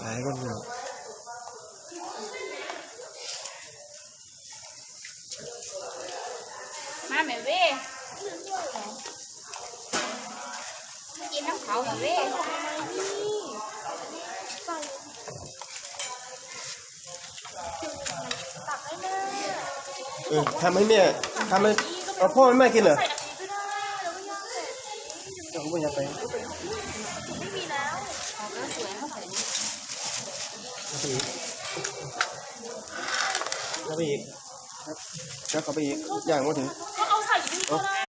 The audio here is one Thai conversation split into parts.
หลายคนอยู่มาแม่เว้กินน้ำเขาแม่เว้เออทำให้แม่ทำให้เอาพ่อให้แม่กินเหรอเดี๋ยวผมอยากไป เขาก็สวยเขาใส่ แล้วไปอีก แล้วเขาไปอีก อย่างว่าถึง ก็เอาใส่ที่นี่ก็ได้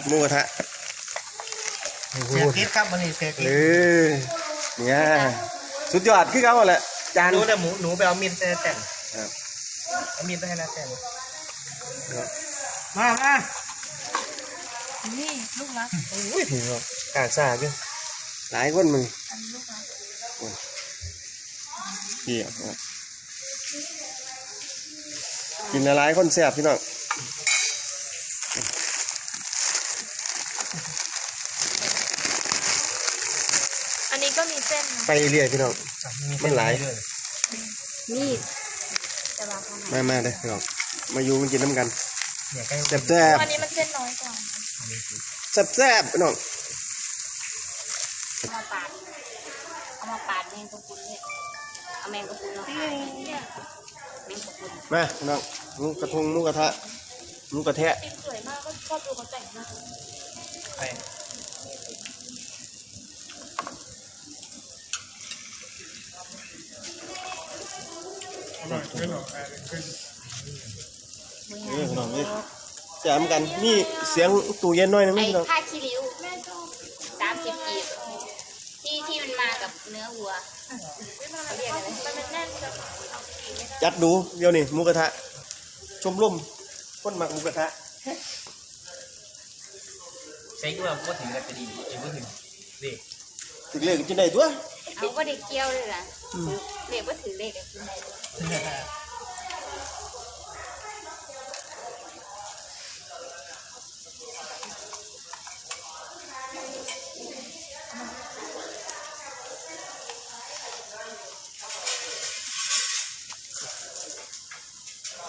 ดหมูกระทะเสียกิดครับวันนี้เสียเอกิดอเนี่ยสุดยอดคือเขาแหละจานหนูแต่หมูหนูไปเอามีดไปแต่งครับเอามีดไปให้นาแต่งครับมามานี่ลูกรักอุ้ยถึงหรอกกากซ่าเจ้หลายคนมึงเกี่ยวครับกินหลายคนแซ่บพี่น้อง อันนี้ก็มีเส้นนะไปเรื่อยพี่น้อง มันหลาย มีดจะวางข้างในมามาเลยพี่น้อง มาอยู่มากินน้ำกันเนี่ยใกล้แซ่บแซ่บอันนี้มันเส้นน้อยกว่าแซ่บแซ่บพี่น้อง เอามาปาดเอามาปาดแมงกะพรุนเนี่ยเอาแมงกะพรุนมาปาดแมงกะพรุนมาพี่น้องหมูกระทงหมูกระทะหมูกระแทะ ติดสวยมากก็ชอบดูเขาแต่งหน้า มือเออพี่น้องนี่แซ่บเหมือนกันนี่เสียงตู้เย็นหน่อยนึงไอ้พี่น้องผ้าขี้ริ้วสามสิบกีบที่ที่มันมากับเนื้อวัวเขาเรียกอะไรมันเป็นแน่นแบบจัดดูเดี๋ยวนี่หมูกระทะ ชมรมคนหมักหมูกระทะใช้ก็แบบพูดถึงกันจะดีอีกพูดถึงดิถึงเลขกินได้ตัว เอาก็เด็กเกี้ยวเลยล่ะเด็กว่าถือเลขอะกินได้ด้วย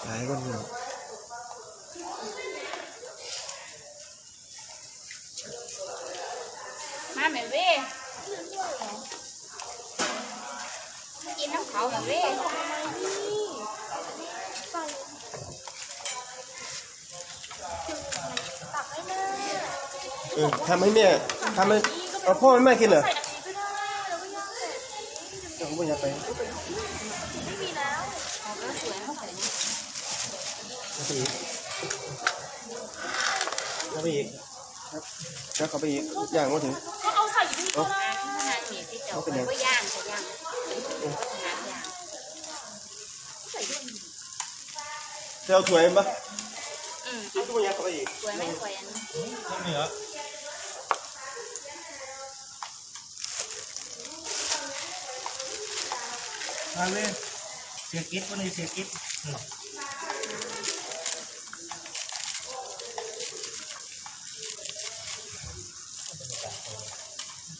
หลายคนอยู่ มาแม่เว้กิ น้ำเขาแม่เว้ตักให้แม่เออทำให้แม่ทำให้เอาพ่อให้แม่กินเหรอใส่อันนี้ก็ได้แล้วก็ย่างเสร็จเดี๋ยวผมอยากไปไม่มีแล้วเขาก็สวยเขาใส่แล้วไปอีกแล้วไปอีกครับแล้วเขาไปอีกอย่างว่าถึงก็เอาใส่ที่นี่ก็ได้าดนี้ที่เจ้าเขาก็ย่างเขาย่างขนาดย่างเจ้าสวยปะอืมกินตัวยางเขาไปอีกสวยไม่สวยอันนี้เหนือมาเลยเสียกิดวันนี้เสียกิด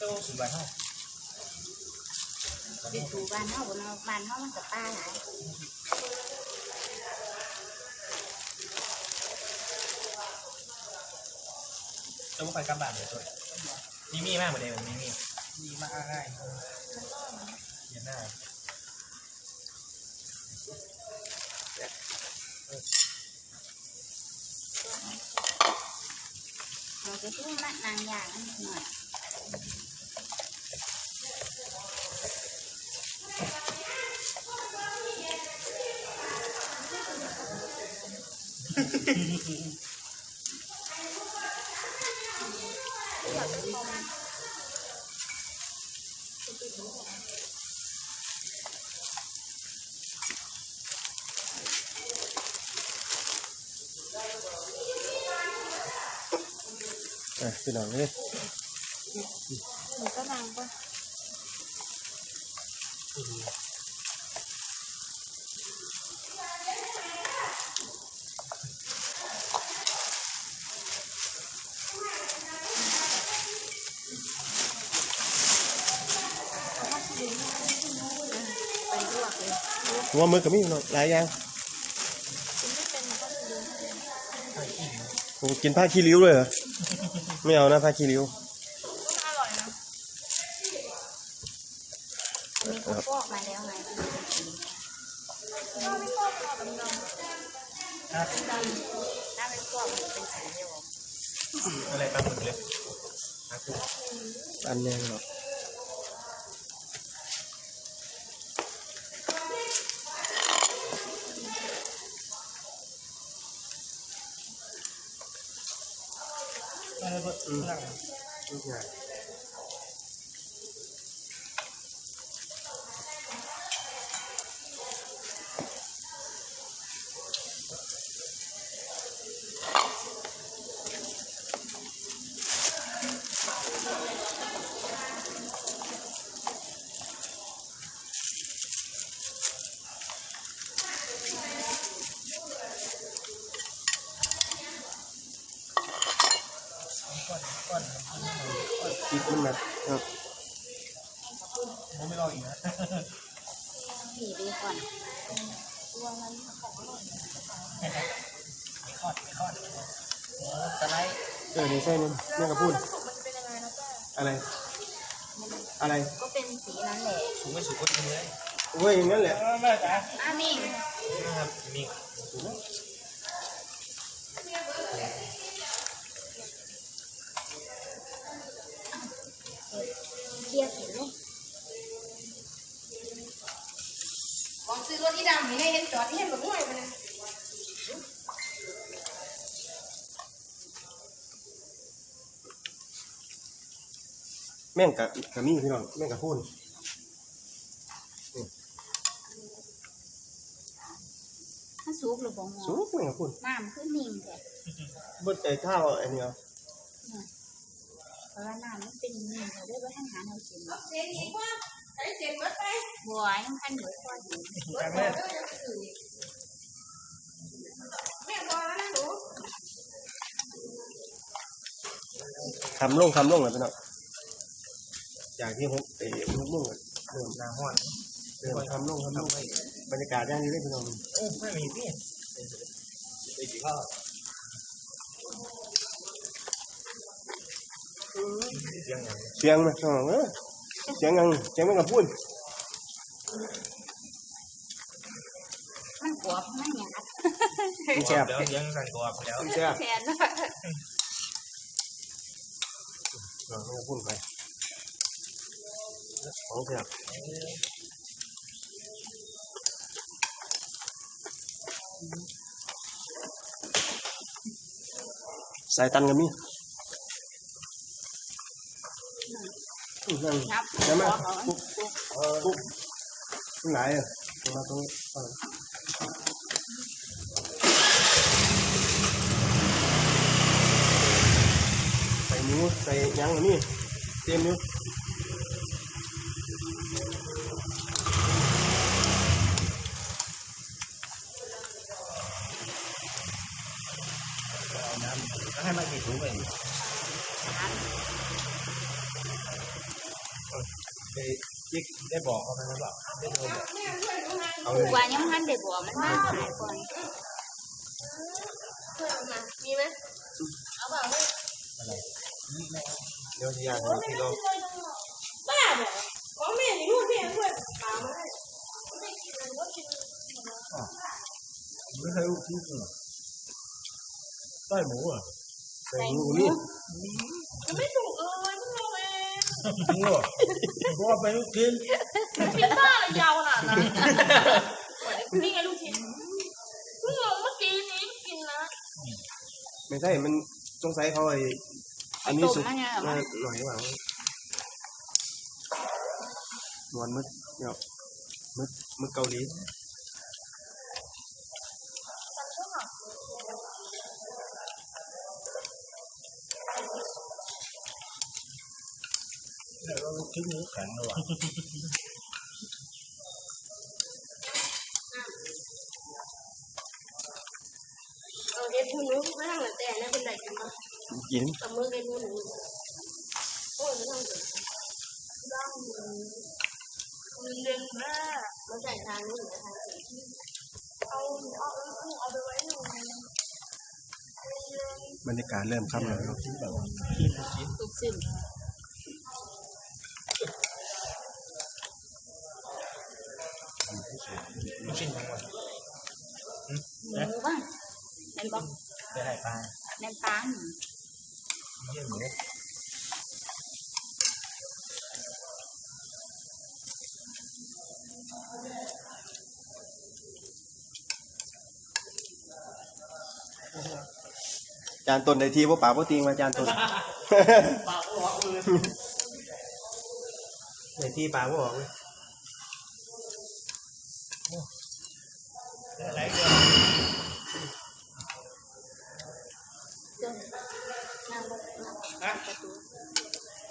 ต้อ งสุบานเท่าดิถูบ้านเฮาบนบ้านเฮามันกับป้าหลายจะว่าไปกลับบ้านเลยตัวมีมีมากเหมือนเดิมมีมีมีมากง่ายเดี๋ยวหน้าเราจะชื่อมานางย่างหน่อย พี่น้องเลยหนูก็นางปะไปลวกเลยหัวมือกับมีพี่น้องหลายอย่างกินไม่เป็นหนูก็ไม่รู้ผมกินผ้าขี้ริ้วด้วยเหรอ ไม่เอานะผ้าขี้ริ้วอร่อยนะมีข้าวฟอกมาแล้วไงชอบไม่ชอบชอบแบบนั้นถ้าเป็นฟอกมันเป็นสีเดียวอะไรปลาหมึกเลยนะกูอันแน่หรอ อะไรเบิดอืมทุกอย่างคิด ครับผมไม่รออีกนะผีดีก่อนไม่คอดไม่คอดโอ้สไลด์เออในไส้มันแม่งกับพูดสุกมันจะเป็นยังไงนะจ๊ะอะไร อะไร ก็เป็นสีนั้นแหละสูงไม่สูงก็ทิ้งเลยเว้ยอย่างนั้นแหละแม่จ๋าอะนี่นะครับมี เคลียร์เสร็จเลยมองซื้อ รถที่ดำไม่เห็นจอดที่เห็นแบบง่วยไปเลยแม่งกับกับมีพี่น้องแม่งกับพูดถ้าสุกหรือบ่งสูงแม่งกับพูดน้ำขึ้นนิ่งแต่บดไอ้ข้าวไอ้เนี่เอาเพราะว่าน้ำมันเป็นนิ่งเราได้ไว้ให้หาเรากินเสียงอีกว่าใช้เสียงรถไปบัวยังพันอยู่ก่อนอยู่ จังแม่แม่รอแล้วนะหนูคำลงคำลงเลยพี่น้องจากที่หกเอ๋หกโมงอะเริ่มหน้าห้อนเริ่มคำลงคำลงบรรยากาศย่างนี้ได้พี่น้องโอ้ไม่มีพี่ไปกี่ข้าวเสียงอย่างเสียงไหมพี่น้องเออเสียงยังเสียงแม่งกับพูด มันกรอบมันหยาบ มัน แซ่บเดี๋ยวเสียงสั่นกรอบแล้วมันแซ่บแทนนะเราไม่พูดไปของแซ่บสายตันกันมีอืมนั่งครับได้ไหมกรอบเอาปุ๊บปุ๊บตรงไหนอะตรงมาตรงนี้เออใส่ หมูใส่ยังนนี้เตรียมอยู่เอาน้ำแล้วให้มันมีถุงไปไปยิกได้บอกเขาไหมหรือเปล่าได้โทรบอกเอาเลยบัวยังพันเด็กบัวมันมาหายก่อน เพื่อนมามีไหมเอาเปล่าเฮ้ย อะไร เดี๋ยวจะยากนะที่เราบ้าบอกของแม่นี่พูดเพียงเพื่อนตามมาให้ไม่กินก็กินไม่เคยรู้ที่อื่นใต้หมูอะใส่หมูนี่มันไม่ถูกเลยพวกเราเองหมูอะเพราะว่าไปลูกชิ้นพิซซ่าอะไรยาวขนาดนั้นนี่ไงลูกชิ้นเพิ่งลงเมื่อกี้นี้กินนะ ไม่ใช่มันสงสัยเขาไอ้ อันนี้สุดหน่อยหว่านวนมึดเนี่ยมึดมึดเกาหลีแล้วลูกชิ้นนี้แข็งเลยว่ะ กินบมือเด็ดหูหนูโอ้ยไม่ต้องเด็ดมันเด่นมากมันใส่ทางนู้นหรือทางนี้เอาเอาเอาเอาไปไว้หนูบรรยากาศเริ่มค่ำแล้วเนาะทุกสิ่งลูกชิ้นทั้งหมดหมูบ้างแมนบอกได้ไข่ปลาแมนปาน เยี่ยมหมูจานต้นในทีว่าปากว่าติงมาจานต้นปลาก็ร้องเลยในที่ปากว่าออกเลย อะไรเงี้ย เจ้าย่างไปย่างประตู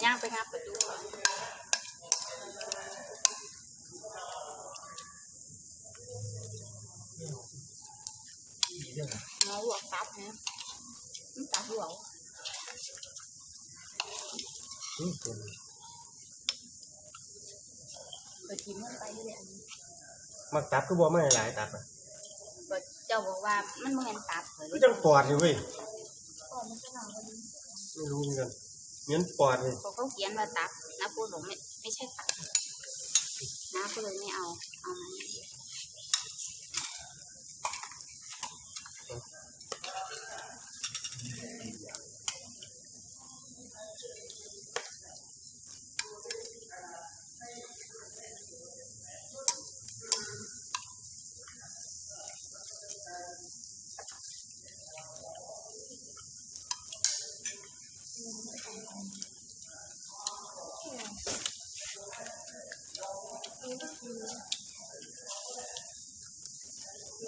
ย่างไปงับประตู มีเรื่องอะไร หมอหัวตับนะมันตับหัว อืมเป็นไปกินมันไปเลยอันนี้มักตับคือบ่ไม่หลายตับอะก็เจ้าบอกว่ามันบ่แม่นตับเลยก็จังปอดอยู่เว้ยก็มันก็นำมันไม่รู้เหมือนกันเงี้ยปอดเลยเขาเขาเขียนว่าตับนะพูดหลงไม่ไม่ใช่ตับนะก็เลยไม่เอาเอามันโ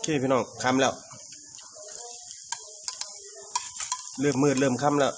เคพี่น้องค้ำแล้ว เริ่มมืดเริ่มค่ำแล้ว